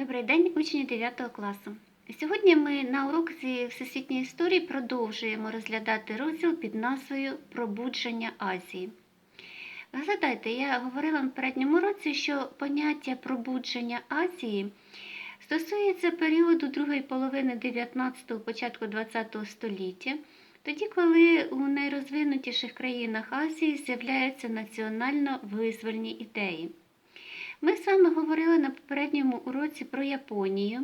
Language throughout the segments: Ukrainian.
Добрий день, учні 9 класу. Сьогодні ми на уроці всесвітньої історії продовжуємо розглядати розділ під назвою Пробудження Азії. Згадайте, я говорила на передньому році, що поняття пробудження Азії стосується періоду другої половини 19-го, початку 20-го століття, тоді, коли у найрозвинутіших країнах Азії з'являються національно-визвольні ідеї. Ми з вами говорили на попередньому уроці про Японію.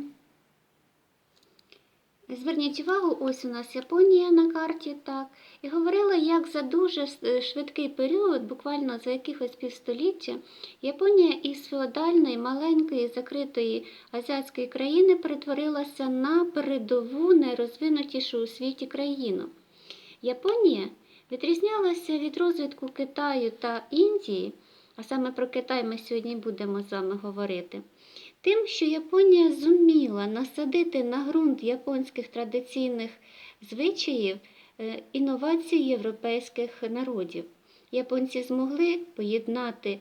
Зверніть увагу, ось у нас Японія на карті, так. І говорили, як за дуже е, швидкий період, буквально за якихось півстоліття, Японія із феодальної, маленької, закритої азіатської країни перетворилася на передову найрозвинутішу у світі країну. Японія відрізнялася від розвитку Китаю та Індії, а саме про Китай ми сьогодні будемо з вами говорити. Тим, що Японія зуміла насадити на ґрунт японських традиційних звичаїв е, інновації європейських народів. Японці змогли поєднати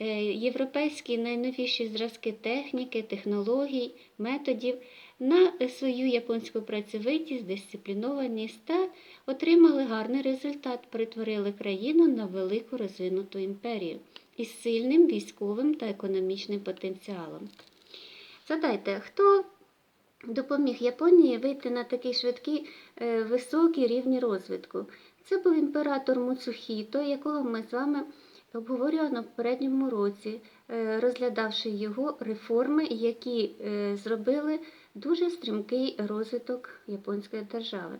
е, європейські найновіші зразки техніки, технологій, методів на свою японську працьовитість, дисциплінованість та отримали гарний результат, перетворили країну на велику розвинуту імперію із сильним військовим та економічним потенціалом. Згадайте, хто допоміг Японії вийти на такі швидкі е, високі рівні розвитку? Це був імператор Муцухіто, якого ми з вами обговорювали на попередньому році, е, розглядавши його реформи, які е, зробили дуже стрімкий розвиток японської держави.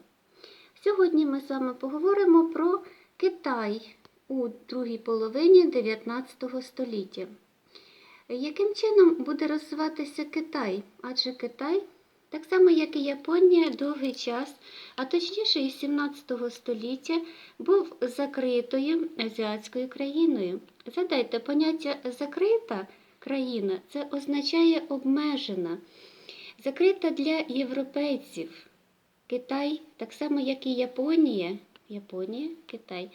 Сьогодні ми з вами поговоримо про Китай у другій половині 19 століття. Яким чином буде розвиватися Китай? Адже Китай, так само як і Японія, довгий час, а точніше із 17 століття, був закритою азіатською країною. Згадайте, поняття закрита країна це означає обмежена, закрита для європейців. Китай, так само як і Японія, Японія, Китай,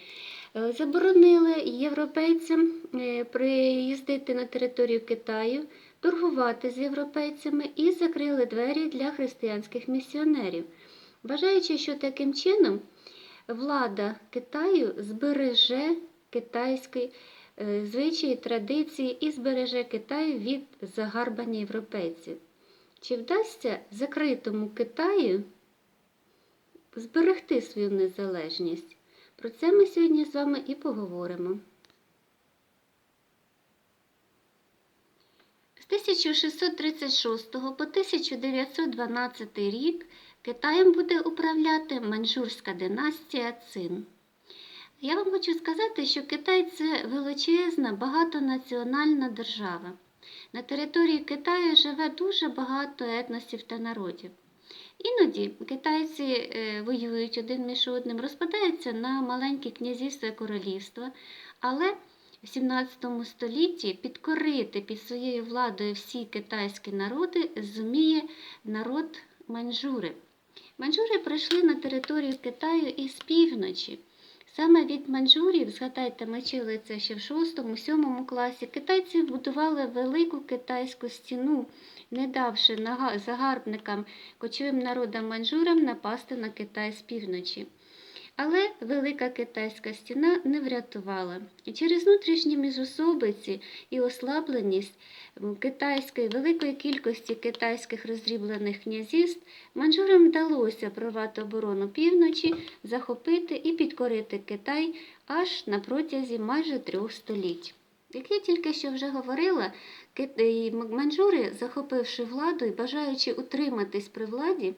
е, заборонили європейцям е, приїздити на територію Китаю, торгувати з європейцями і закрили двері для християнських місіонерів, вважаючи, що таким чином влада Китаю збереже китайські е, звичаї, традиції і збереже Китай від загарбання європейців. Чи вдасться закритому Китаю зберегти свою незалежність. Про це ми сьогодні з вами і поговоримо. З 1636 по 1912 рік Китаєм буде управляти маньчжурська династія Цин. Я вам хочу сказати, що Китай це величезна, багатонаціональна держава. На території Китаю живе дуже багато етносів та народів. Іноді китайці е, воюють один між одним, розпадаються на маленькі князівства і королівства, але в 17 столітті підкорити під своєю владою всі китайські народи зуміє народ маньчжури. Маньчжури прийшли на територію Китаю із півночі. Саме від маньчжурів, згадайте, ми чули це ще в 6-7 класі, китайці будували велику китайську стіну, не давши загарбникам, кочовим народам маньчжурам напасти на Китай з півночі. Але велика китайська стіна не врятувала. І через внутрішні міжособиці і ослабленість китайської великої кількості китайських розріблених князівств маньчжурам вдалося прорвати оборону півночі, захопити і підкорити Китай аж на протязі майже трьох століть. Як я тільки що вже говорила, маньчжури, захопивши владу і бажаючи утриматись при владі,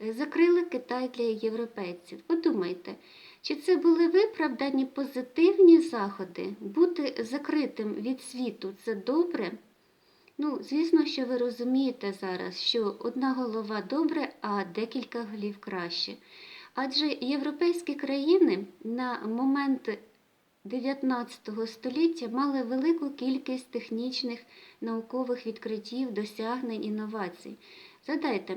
закрили Китай для європейців. Подумайте, чи це були виправдані позитивні заходи? Бути закритим від світу це добре? Ну, звісно, що ви розумієте зараз, що одна голова добре, а декілька голів краще. Адже європейські країни на момент 19 століття мали велику кількість технічних наукових відкриттів, досягнень, інновацій. Задайте,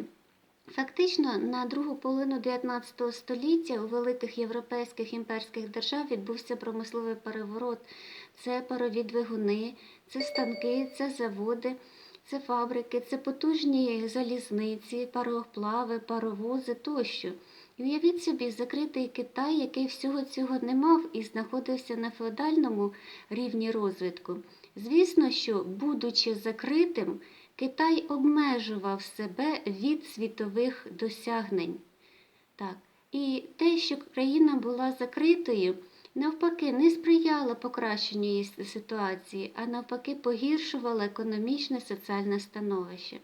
Фактично, на другу половину 19 століття у великих європейських імперських держав відбувся промисловий переворот. Це парові двигуни, це станки, це заводи. це фабрики, це потужні залізниці, пароплави, паровози тощо. Уявіть собі, закритий Китай, який всього цього не мав і знаходився на феодальному рівні розвитку. Звісно, що, будучи закритим, Китай обмежував себе від світових досягнень. Так. І те, що країна була закритою, навпаки, не сприяло покращенню її ситуації, а навпаки, погіршувало економічне соціальне становище.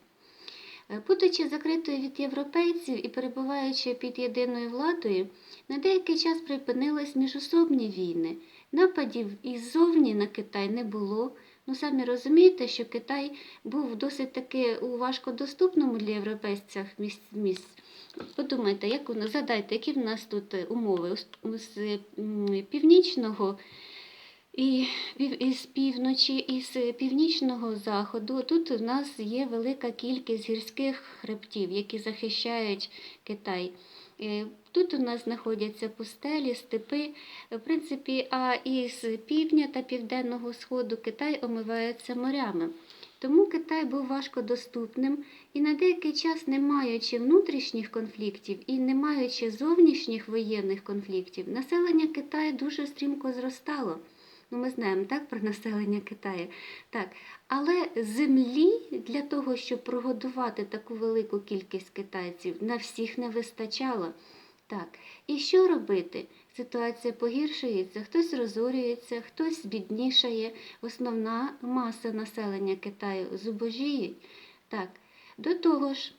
Е, Будучи закритою від європейців і перебуваючи під єдиною владою, на деякий час припинились міжособні війни. Нападів іззовні на Китай не було. Ну, самі розумієте, що Китай був досить таки у важкодоступному для європейців місць. Подумайте, як нас, задайте, які в нас тут умови з північного і із півночі, і з північного заходу. Тут у нас є велика кількість гірських хребтів, які захищають Китай. Е, Тут у нас знаходяться пустелі, степи. В принципі, а із півдня та південного сходу Китай омивається морями. Тому Китай був важкодоступним і на деякий час, не маючи внутрішніх конфліктів і не маючи зовнішніх воєнних конфліктів, населення Китаю дуже стрімко зростало. Ну, ми знаємо так про населення Китаю. Так. Але землі для того, щоб прогодувати таку велику кількість китайців, на всіх не вистачало. Так. І що робити? Ситуація погіршується, хтось розорюється, хтось біднішає. Основна маса населення Китаю зубожіє. Так. До того ж,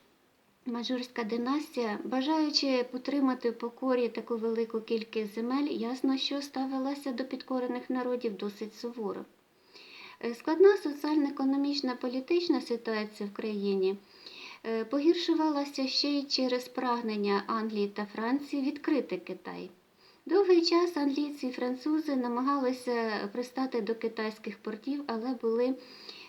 Мажурська династія, бажаючи потримати в покорі таку велику кількість земель, ясно, що ставилася до підкорених народів досить суворо. Е, Складна соціально-економічна політична ситуація в країні е, погіршувалася ще й через прагнення Англії та Франції відкрити Китай. Довгий час англійці і французи намагалися пристати до китайських портів, але були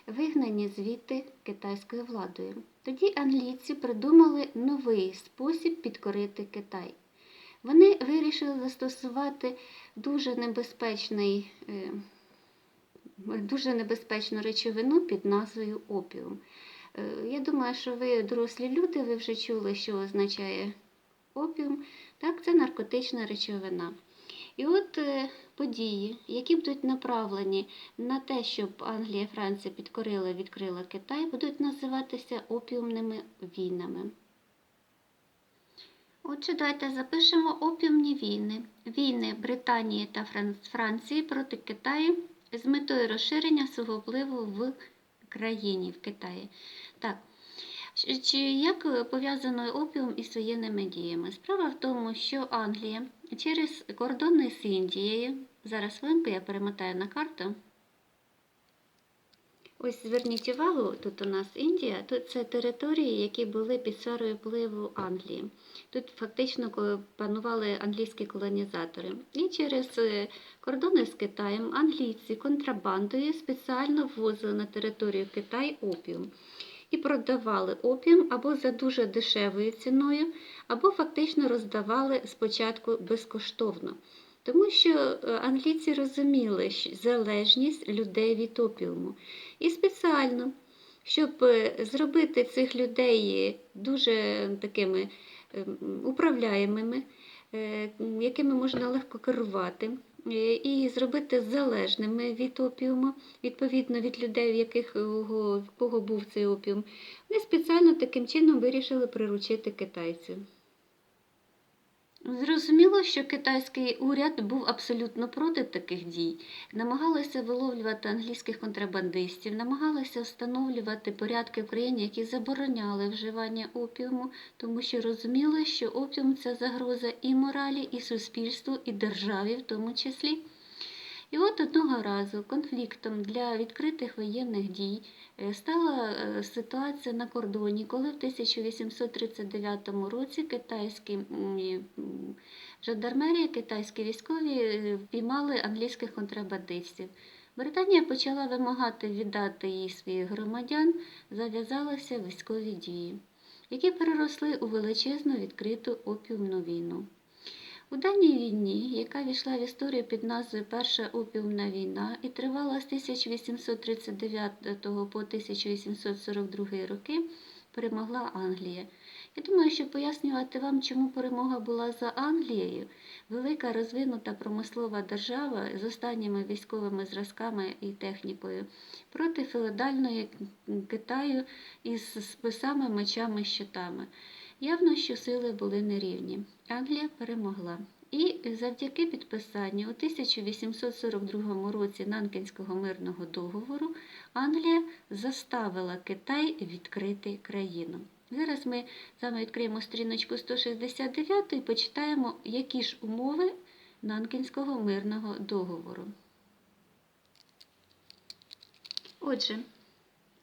вигнані звідти китайською владою. Тоді англійці придумали новий спосіб підкорити Китай. Вони вирішили застосувати дуже небезпечний, е, дуже небезпечну речовину під назвою опіум. Е, Я думаю, що ви дорослі люди, ви вже чули, що означає опіум. Так, це наркотична речовина. І от е, події, які будуть направлені на те, щоб Англія і Франція підкорила і відкрила Китай, будуть називатися опіумними війнами. Отже, давайте запишемо опіумні війни. Війни Британії та Франції проти Китаю з метою розширення свого впливу в країні, в Китаї. Так, Чи як пов'язано опіум із воєнними діями? Справа в тому, що Англія через кордони з Індією, зараз хвилинку я перемотаю на карту. Ось зверніть увагу, тут у нас Індія, тут це території, які були під сферою впливу Англії. Тут фактично панували англійські колонізатори. І через е, кордони з Китаєм англійці контрабандою спеціально ввозили на територію Китай опіум і продавали опіум або за дуже дешевою ціною, або фактично роздавали спочатку безкоштовно. Тому що е, англійці розуміли залежність людей від опіуму. І спеціально, щоб е, зробити цих людей дуже такими управляємими, е, якими можна легко керувати, е, і зробити залежними від опіуму, відповідно від людей, в яких в кого був цей опіум, вони спеціально таким чином вирішили приручити китайців. Зрозуміло, що китайський уряд був абсолютно проти таких дій. Намагалися виловлювати англійських контрабандистів, намагалися встановлювати порядки в країні, які забороняли вживання опіуму, тому що розуміли, що опіум це загроза і моралі, і суспільству, і державі в тому числі. І от одного разу конфліктом для відкритих воєнних дій е, стала е, ситуація на кордоні, коли в 1839 році китайські жандармерія, китайські військові е, впіймали англійських контрабандистів. Британія почала вимагати віддати їй своїх громадян, зав'язалися військові дії, які переросли у величезну відкриту опіумну війну. У даній війні, яка війшла в історію під назвою Перша опіумна війна і тривала з 1839 по 1842 роки, перемогла Англія. Я думаю, що пояснювати вам, чому перемога була за Англією, велика розвинута промислова держава з останніми військовими зразками і технікою проти феодальної Китаю із списами, мечами, щитами. Явно, що сили були нерівні. Англія перемогла. І завдяки підписанню у 1842 році Нанкінського мирного договору Англія заставила Китай відкрити країну. Зараз ми з вами відкриємо сторіночку 169 і почитаємо, які ж умови Нанкінського мирного договору. Отже,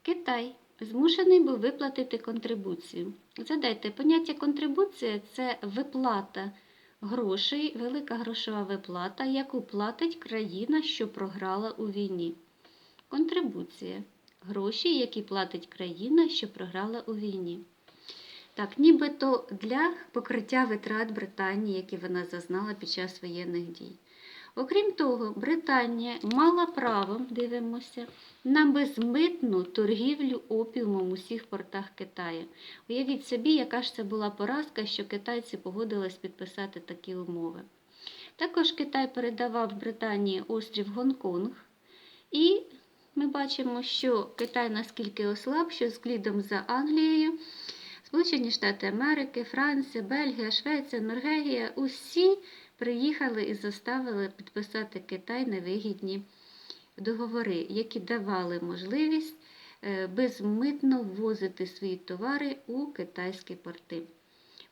Китай змушений був виплатити контрибуцію. Згадайте, поняття контрибуція це виплата грошей, велика грошова виплата, яку платить країна, що програла у війні. Контрибуція гроші, які платить країна, що програла у війні. Так, нібито для покриття витрат Британії, які вона зазнала під час воєнних дій. Окрім того, Британія мала право, дивимося, на безмитну торгівлю опіумом у всіх портах Китаю. Уявіть собі, яка ж це була поразка, що китайці погодились підписати такі умови. Також Китай передавав Британії острів Гонконг, і ми бачимо, що Китай наскільки ослаб, що слідом за Англією, Сполучені Штати Америки, Франція, Бельгія, Швеція, Норвегія усі приїхали і заставили підписати Китай невигідні договори, які давали можливість е, безмитно ввозити свої товари у китайські порти.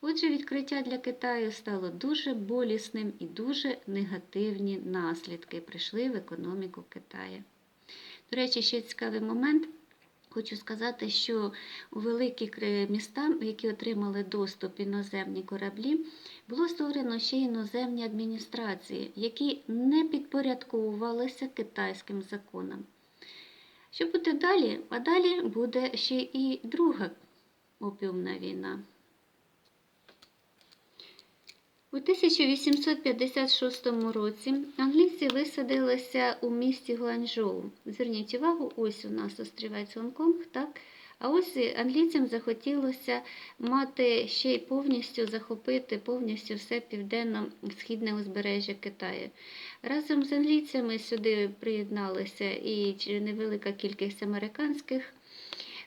Отже, відкриття для Китаю стало дуже болісним і дуже негативні наслідки прийшли в економіку Китаю. До речі, ще цікавий момент. Хочу сказати, що у великі міста, які отримали доступ іноземні кораблі, було створено ще іноземні адміністрації, які не підпорядковувалися китайським законам. Що буде далі? А далі буде ще і друга опіумна війна. У 1856 році англійці висадилися у місті Гуанчжоу. Зверніть увагу, ось у нас острівець Гонконг, так? А ось англійцям захотілося мати ще й повністю захопити повністю все південно-східне узбережжя Китаю. Разом з англійцями сюди приєдналися і невелика кількість американських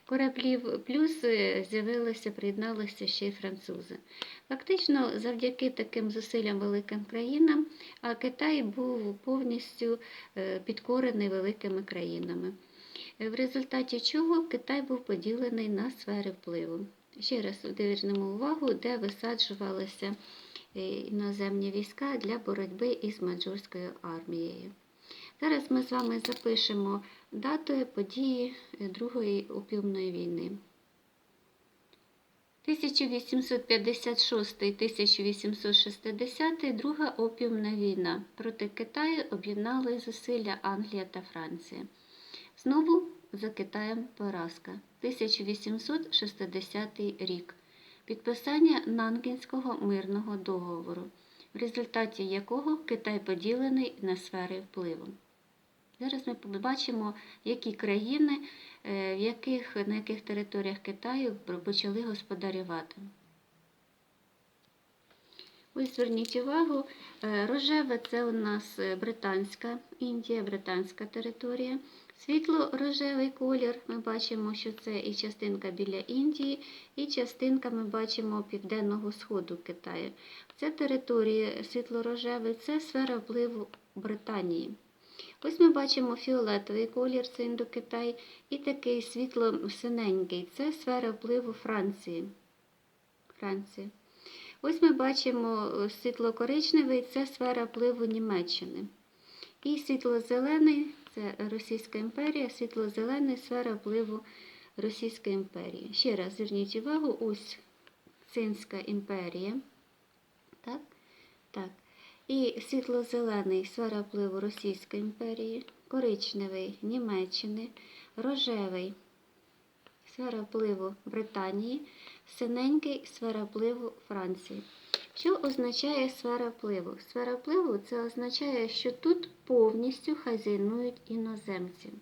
кораблів, плюс з'явилися, приєдналися ще й французи. Фактично, завдяки таким зусиллям великим країнам, а Китай був повністю підкорений великими країнами. В результаті чого Китай був поділений на сфери впливу. Ще раз звернемо увагу, де висаджувалися іноземні війська для боротьби із маньчжурською армією. Зараз ми з вами запишемо дату події Другої опіумної війни. 1856-1860 Друга опіумна війна. Проти Китаю об'єднали зусилля Англія та Франція. Знову за Китаєм поразка. 1860 рік. Підписання Нангінського мирного договору, в результаті якого Китай поділений на сфери впливу. Зараз ми побачимо, які країни, в яких, на яких територіях Китаю почали господарювати. Ось зверніть увагу, рожеве це у нас Британська Індія, британська територія. Світло-рожевий колір, ми бачимо, що це і частинка біля Індії, і частинка ми бачимо південного сходу Китаю. Ця територія світло-рожевий це сфера впливу Британії. Ось ми бачимо фіолетовий колір, це індокитай, і такий світло-синенький це сфера впливу Франції. Франція. Ось ми бачимо світло-коричневий це сфера впливу Німеччини. І світло-зелений це Російська імперія, світло-зелений сфера впливу Російської імперії. Ще раз зверніть увагу, ось Цинська імперія. Так? Так. І світло-зелений сфера впливу Російської імперії, коричневий Німеччини, рожевий сфера впливу Британії, синенький сфера впливу Франції. Що означає сфера впливу? Сфера впливу це означає, що тут повністю хазяйнують іноземці.